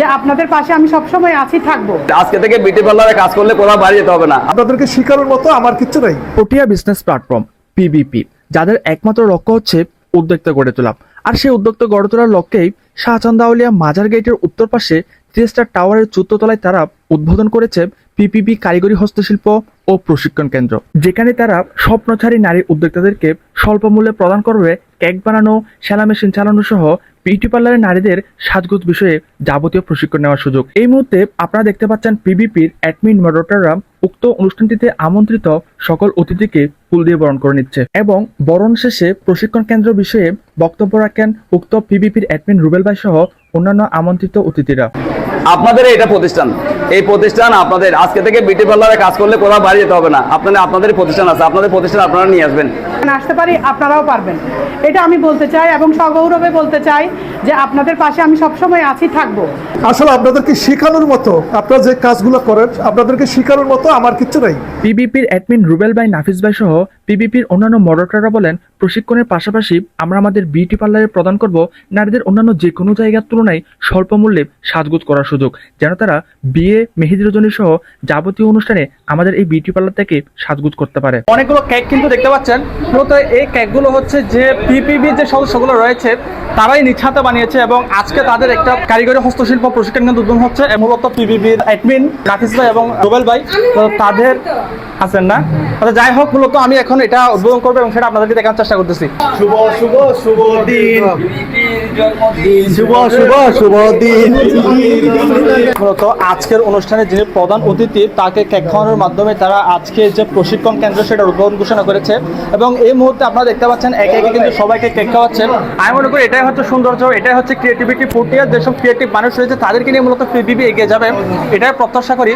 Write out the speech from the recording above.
যে আপনাদের পাশে আমি সবসময় আছি থাকব। আজকে থেকে বিউটি পার্লারে কাজ করলে কোথাও বাইরে যেতে হবে না। আপনাদেরকে শিখানোর মতো আমার কিচ্ছু নাই। প্রোটিয়া বিজনেস প্ল্যাটফর্ম পিবিপি যাদের একমাত্র লক্ষ্য হচ্ছে উদ্যোক্তা গড়ে তোলা। আর সেই উদ্যোক্তা গড়ে তোলার লক্ষ্যেই শাহচান্দাউলিয়া মাজার গেটের উত্তর পাশে থ্রি স্টার টাওয়ারের চতুর্থতলায় তারা উদ্বোধন করেছে পিপিপি কারিগরি হস্তশিল্প ও প্রশিক্ষণ কেন্দ্র। যেখানে তারা স্বপ্নচারী নারী উদ্যোক্তাদেরকে স্বল্প মূল্যে প্রদান করবে কেক বানানো, সেলা মেশিন চালানো সহ বিউটি পার্লারের নারীদের সাজগোজ বিষয়ে যাবতীয় প্রশিক্ষণ নেওয়ার সুযোগ। এই মুহূর্তে আপনারা দেখতে পাচ্ছেন পিবিপির অ্যাডমিন মডারেটররা উক্ত অনুষ্ঠানটিতে আমন্ত্রিত সকল অতিথিকে ফুল দিয়ে বরণ করে নিচ্ছে এবং বরণ শেষে প্রশিক্ষণ কেন্দ্র বিষয়ে বক্তব্য রাখেন উক্ত পিবিপির অ্যাডমিন রুবেল ভাই সহ অন্যান্য আমন্ত্রিত অতিথিরা। আপনাদের এটা প্রতিষ্ঠান। এই প্রতিষ্ঠান আপনাদের, আজকে থেকে বিউটি পার্লারে কাজ করলে কোথাও বাইরে যেতে হবে না। আপনাদের আপনাদের প্রতিষ্ঠান আছে। আপনাদের প্রতিষ্ঠান আপনারা নিয়ে আসবেন। এখানে আসতে পারি আপনারাও পারবেন। এটা আমি বলতে চাই এবং সগৌরবে বলতে চাই যে আপনাদের পাশে আমি সবসময় আছি থাকব। আসলে আপনাদেরকে শেখানোর মতো আপনারা যে কাজগুলো করেন আপনাদেরকে শেখানোর মতো আমার কিচ্ছু নাই। পিবিপির অ্যাডমিন রুবেল ভাই নাফিস ভাই সহ পিবিপির অন্যান্য মডারেটররা বলেন প্রশিক্ষণের পাশাপাশি আমরা আমাদের বিউটি পার্লারে প্রদান করব নারীদের অন্যান্য যে কোনো জায়গার তুলনায় স্বল্প মূল্যে সাজগোজ করার সুযোগ যেন তারা বিয়ে মেহেদি রজনী সহ যাবতীয় অনুষ্ঠানে আমাদের এই বিউটি পার্লার থেকে সাজগোজ করতে পারে। অনেকগুলো কেক কিন্তু দেখতে পাচ্ছেন। মূলত এই কেকগুলো হচ্ছে যে পিপিবি যে সদস্যগুলো রয়েছে তারাই নিজ হাতে বানিয়েছে এবং আজকে তাদের একটা কারিগরি হস্তশিল্প প্রশিক্ষণ কেন্দ্র উদ্বোধন হচ্ছে। মূলত পিপিবির অ্যাডমিন নাফিস ভাই এবং রুবেল ভাই। তো তাদের আছেন না? আচ্ছা যাই হোক মূলত আমি এখন এটা উদ্বোধন করব এবং সেটা আপনাদেরকে দেখার চেষ্টা করতেছি। শুভ শুভ শুভ দিন। শুভ শুভ শুভ দিন। মূলত আজকের অনুষ্ঠানে যিনি প্রধান অতিথি তাকে কেক খাওয়ানোর মাধ্যমে তারা আজকে যে প্রশিক্ষণ কেন্দ্র সেটা উদ্বোধন ঘোষণা করেছে। এবং এই মুহূর্তে আপনারা দেখতে পাচ্ছেন একে একে কিন্তু সবাইকে কেক খাওয়াচ্ছেন। আমি মনে করি এটাই হচ্ছে সৌন্দর্য, এটাই হচ্ছে ক্রিয়েটিভিটি ফুটিয়ার যেসব ক্রিয়েটিভ মানুষ রয়েছে, তাদেরকে নিয়ে মূলত পিবিবি এগিয়ে যাবে। এটাই প্রত্যাশা করি।